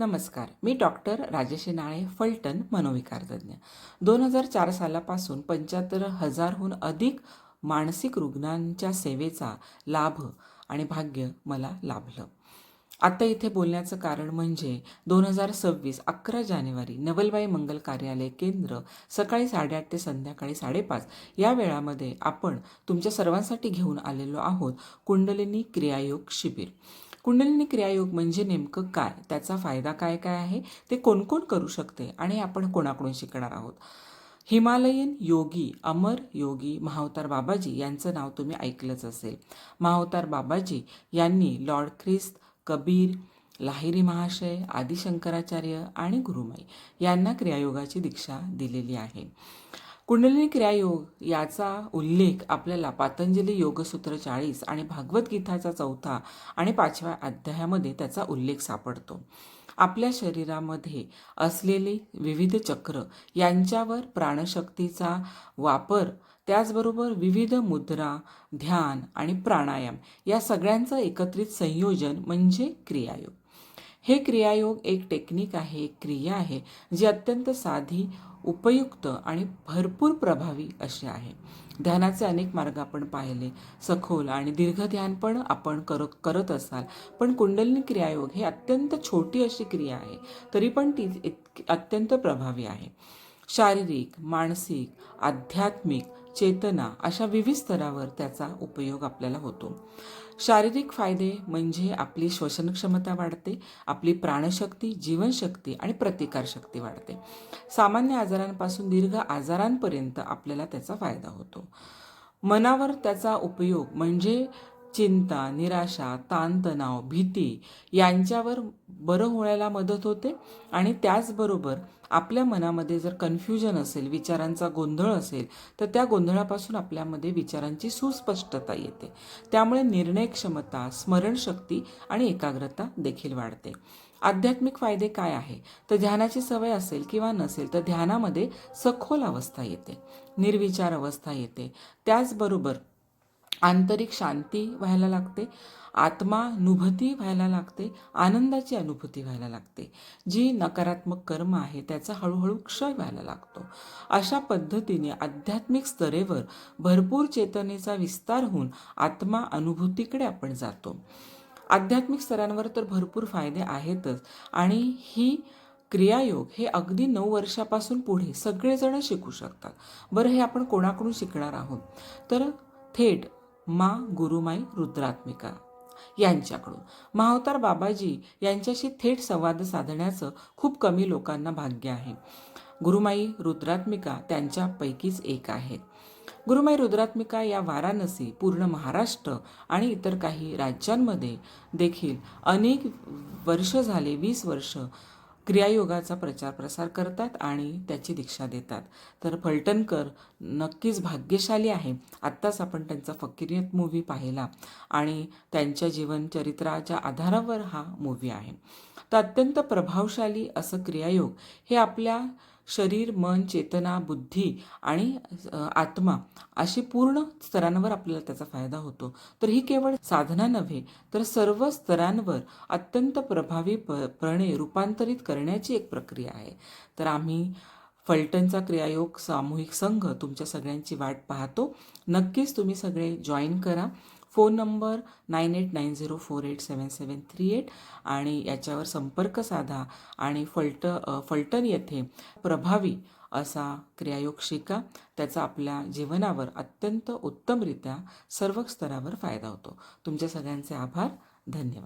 नमस्कार मी डॉक्टर राजेशी नाळे फलटण मनोविकारतज्ञ दोन हजार चार सालापासून पंच्याहत्तर हजारहून अधिक मानसिक रुग्णांच्या सेवेचा लाभ आणि भाग्य मला लाभलं. आता इथे बोलण्याचं कारण म्हणजे दोन हजार सव्वीस अकरा जानेवारी नवलबाई मंगल कार्यालय केंद्र सकाळी साडेआठ ते संध्याकाळी साडेपाच या वेळामध्ये आपण तुमच्या सर्वांसाठी घेऊन आलेलो आहोत कुंडलिनी क्रियायोग शिबिर. कुंडलिनी क्रियायोग म्हणजे नेमकं काय? त्याचा फायदा काय काय आहे? ते कोणकोण करू शकते? आणि आपण कोणाकडून शिकणार आहोत? हिमालयन योगी अमर योगी महावतार बाबाजी यांचं नाव तुम्ही ऐकलंच असेल. महावतार बाबाजी यांनी लॉर्ड ख्रिस्त कबीर लाहिरी महाशय आदिशंकराचार्य आणि गुरुमाई यांना क्रियायोगाची दीक्षा दिलेली आहे. कुंडलिनी क्रियायोग याचा उल्लेख आपल्याला पातंजली योगसूत्र चाळीस आणि भागवत गीताचा चौथा आणि पाचव्या अध्यायामध्ये त्याचा उल्लेख सापडतो. आपल्या शरीरामध्ये असलेले विविध चक्र यांच्यावर प्राणशक्तीचा वापर त्याचबरोबर विविध मुद्रा ध्यान आणि प्राणायाम या सगळ्यांचं एकत्रित संयोजन म्हणजे क्रियायोग. हे क्रियायोग एक टेक्निक आहे एक क्रिया आहे जी अत्यंत साधी उपयुक्त आणि भरपूर प्रभावी अशी आहे. ध्यानाचे अनेक मार्ग आपण पाहिले. सखोल आणि दीर्घ ध्यान पण आपण कर करत असाल. पण कुंडलिनी क्रियायोग हे अत्यंत छोटी अशी क्रिया आहे. तरी पण ती इत अत्यंत प्रभावी आहे. शारीरिक मानसिक आध्यात्मिक चेतना अशा विविध स्तरावर त्याचा उपयोग आपल्याला होतो. शारीरिक फायदे म्हणजे आपली श्वसन क्षमता वाढते आपली प्राणशक्ती जीवनशक्ती आणि प्रतिकारशक्ती वाढते. सामान्य आजारांपासून दीर्घ आजारांपर्यंत आपल्याला त्याचा फायदा होतो. मनावर त्याचा उपयोग म्हणजे चिंता निराशा ताणतणाव भीती यांच्यावर बरं होण्याला मदत होते. आणि त्याचबरोबर आपल्या मनामध्ये जर कन्फ्युजन असेल विचारांचा गोंधळ असेल तर त्या गोंधळापासून आपल्यामध्ये विचारांची सुस्पष्टता येते. त्यामुळे निर्णय क्षमता स्मरणशक्ती आणि एकाग्रता देखील वाढते. आध्यात्मिक फायदे काय आहे? तर ध्यानाची सवय असेल किंवा नसेल तर ध्यानामध्ये सखोल अवस्था येते. निर्विचार अवस्था येते. त्याचबरोबर आंतरिक शांती व्हायला लागते आत्मानुभूती व्हायला लागते आनंदाची अनुभूती व्हायला लागते. जी नकारात्मक कर्म आहे त्याचा हळूहळू क्षय व्हायला लागतो. अशा पद्धतीने आध्यात्मिक स्तरेवर भरपूर चेतनेचा विस्तार होऊन आत्मा अनुभूतीकडे आपण जातो. आध्यात्मिक स्तरांवर तर भरपूर फायदे आहेतच आणि ही क्रियायोग हे अगदी नऊ वर्षापासून पुढे सगळेजण शिकू शकतात. बरं हे आपण कोणाकडून शिकणार आहोत? तर थेट मा गुरुमाई रुद्रात्मिका यांच्याकडून. महावतार बाबाजी यांच्याशी थेट संवाद साधण्याचं खूप कमी लोकांना भाग्य आहे. गुरुमाई रुद्रात्मिका त्यांच्यापैकीच एक आहेत. गुरुमाई रुद्रात्मिका या वाराणसी पूर्ण महाराष्ट्र आणि इतर काही राज्यांमध्ये देखील अनेक वर्ष झाले वीस वर्ष क्रियायोगाचा प्रचार प्रसार करतात आणि त्याची दीक्षा देतात. तर फलटणकर नक्कीच भाग्यशाली आहे. आत्ताच आपण त्यांचा फकिरियत मूव्ही पाहिला आणि त्यांच्या जीवनचरित्राच्या आधारावर हा मूव्ही आहे. तर अत्यंत प्रभावशाली असं क्रियायोग हे आपल्या शरीर मन चेतना बुद्धी आणि आत्मा अशी पूर्ण स्तरांवर आपल्याला त्याचा फायदा होतो. तर ही केवळ साधना नव्हे तर सर्व स्तरांवर अत्यंत प्रभावीपणे रूपांतरित करण्याची एक प्रक्रिया आहे. तर आम्ही फलटणचा क्रियायोग सामूहिक संघ तुमच्या सगळ्यांची वाट पाहतो. नक्कीच तुम्ही सगळे जॉईन करा. Phone number nine eight nine zero four eight seven seven three eight आणि याच्यावर संपर्क साधा आणि फलट फलटण येथे प्रभावी असा क्रियायोग शिका. त्याचा आपल्या जीवनावर अत्यंत उत्तमरित्या सर्व स्तरावर फायदा होतो. तुमच्या सगळ्यांचे आभार. धन्यवाद.